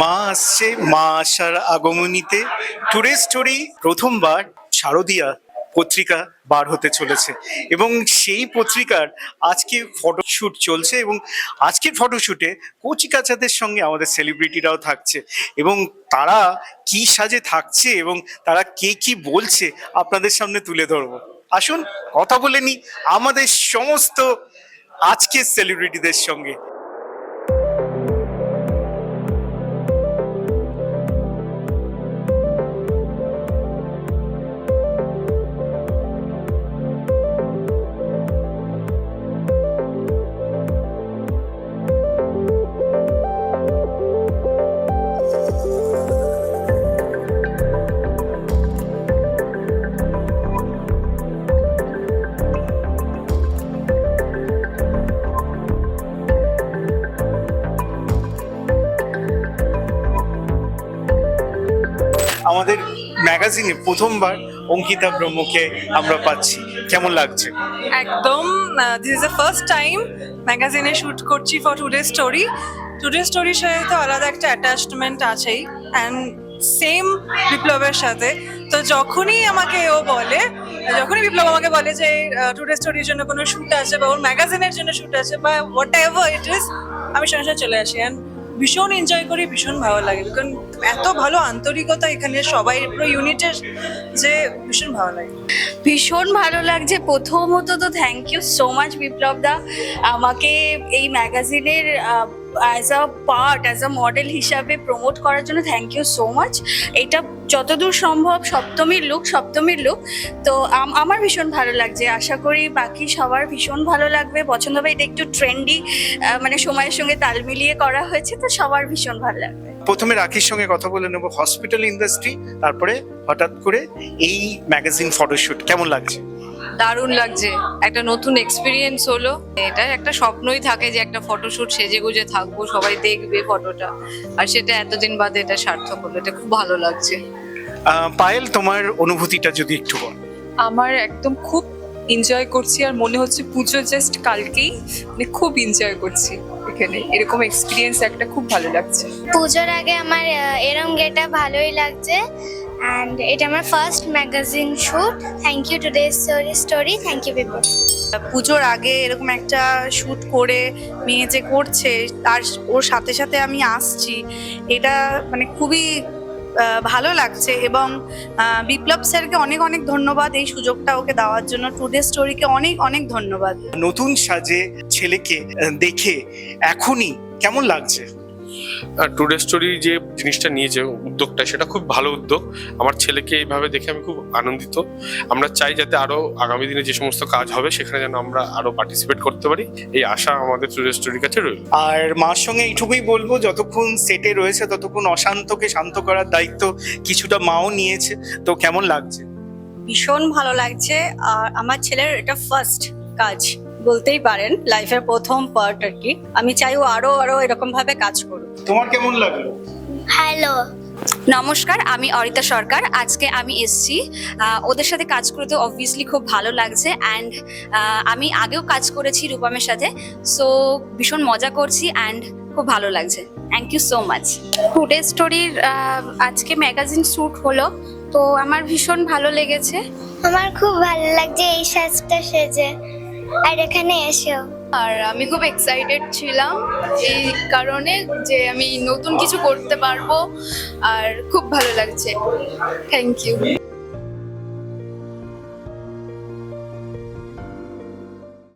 মা আসছে, মা আসার আগমনীতে টুডে স্টোরি প্রথমবার শারদিয়া পত্রিকা বার হতে চলেছে এবং সেই পত্রিকার আজকে ফটোশ্যুট চলছে এবং আজকের ফটোশ্যুটে কচিকাচাদের সঙ্গে আমাদের সেলিব্রিটিরাও থাকছে এবং তারা কি সাজে থাকছে এবং তারা কে কি বলছে আপনাদের সামনে তুলে ধরবো। আসুন, কথা বলে নি আমাদের সমস্ত আজকের সেলিব্রিটিদের সঙ্গে। আমাদের ম্যাগাজিনে প্রথমবার অঙ্কিতা ব্রহ্মকে আমরা পাচ্ছি। কেমন লাগছে? একদম this is the first time ম্যাগাজিনে shoot করছি ফর টুডে স্টোরি টুডে স্টোরির সাথে তো আলাদা একটা অ্যাটাচমেন্ট আছেই অ্যান্ড সেম বিপ্লবের সাথে। তো যখনই আমাকে ও বলে, যখনই বিপ্লব আমাকে বলে যে টুডে স্টোরির জন্য কোনো শুট আছে বা ওর ম্যাগাজিনের জন্য শুট আছে বা হোয়াট এভার ইট ইজ আমি সঙ্গে সঙ্গে চলে আসি। অ্যান্ড ভীষণ এনজয় করি, ভীষণ ভালো লাগে। কারণ এত ভালো আন্তরিকতা এখানে, সবাই পুরো ইউনিটের যে ভীষণ ভালো লাগে। ভীষণ ভালো লাগছে। প্রথমত তো thank you so much Biplab দা। আমাকে এই ম্যাগাজিনের as a part as a model হিসাবে প্রমোট করার জন্য থ্যাংক ইউ সো মাচ এটা যতদূর সম্ভব সপ্তমীর লুক সপ্তমীর লুক তো আমার ভীষণ ভালো লাগছে। আশা করি বাকি সবার ভীষণ ভালো লাগবে। পছন্দ হবে, এটা একটু ট্রেন্ডি মানে সময়ের সঙ্গে তাল মিলিয়ে করা হয়েছে, তো সবার ভীষণ ভালো লাগবে। প্রথমে রাখির সঙ্গে কথা বলে নেব। হসপিটাল ইন্ডাস্ট্রি তারপরে হঠাৎ করে এই ম্যাগাজিন ফটোশুট কেমন লাগছে? দারুণ লাগছে। একটা নতুন এক্সপিরিয়েন্স হলো। এটা একটা স্বপ্নই থাকে যে একটা ফটোশুট সেজে গুজে থাকব সবাই দেখবে ফটোটা আর সেটা এতদিন বাদে এটা সার্থক হলো এটা খুব ভালো লাগছে। পায়েল তোমার অনুভূতিটা যদি একটু বল। আমার একদম খুব এনজয় করছি আর মনে হচ্ছে পুজো জাস্ট কালকেই মানে খুব এনজয় করছি। এখানে এরকম এক্সপিরিয়েন্স একটা খুব ভালো লাগছে। পুজোর আগে আমার এরম গেটা ভালোই লাগছে। অ্যান্ড এটা আমার first magazine shoot thank you today story story thank you people পুজোর আগে এরকম একটা শ্যুট করে মেয়ে যে করছে তার ওর সাথে সাথে আমি আসছি। এটা মানে খুবই ভালো লাগছে এবং বিপ্লব স্যারকে অনেক অনেক ধন্যবাদ এই সুযোগটা ওকে দেওয়ার জন্য। টুডে স্টোরিকে অনেক অনেক ধন্যবাদ। নতুন সাজে ছেলেকে দেখে এখনই কেমন লাগছে? টুডে স্টোরি যে জিনিসটা নিয়েছে উদ্যোগটা সেটা খুব ভালো উদ্যোগ। আমার ছেলেকে এইভাবে দেখে আমি খুব আনন্দিত। আমরা চাই যাতে আরও আগামী দিনে যে সমস্ত কাজ হবে সেখানে যেন আমরা আরও পার্টিসিপেট করতে পারি। এই আশা আমাদের টুডে স্টোরির কাছে রইল। আর মার সঙ্গে এইটুকুই বলব যতক্ষণ সেটে রয়েছে ততক্ষণ অশান্তকে শান্ত করার দায়িত্ব কিছুটা মাও নিয়েছে। তো কেমন লাগছে? ভীষণ ভালো লাগছে। আর আমার ছেলের এটা ফার্স্ট কাজ। বলতেই পারেন লাইফের প্রথম পার্ট আর কি। আমি চাই ও আরও আরও এরকম ভাবে কাজ করুক। তোমার কেমন লাগল? হ্যালো নমস্কার আমি অরিতা সরকার। আজকে আমি এসছি ওদের সাথে কাজ করতে অবভিয়াসলি খুব ভালো লাগছে অ্যান্ড আমি আগেও কাজ করেছি রূপমের সাথে সো ভীষণ মজা করছি অ্যান্ড খুব ভালো লাগছে। Thank you so much today স্টোরির আজকে ম্যাগাজিন শ্যুট হলো তো আমার ভীষণ ভালো লেগেছে। আমার খুব ভালো লাগছে এই সাজটা সেজে। আর এখানে এসেও আর আমি খুব এক্সাইটেড ছিলাম এই কারণে যে আমি নতুন কিছু করতে পারব, আর খুব ভালো লাগছে। Thank you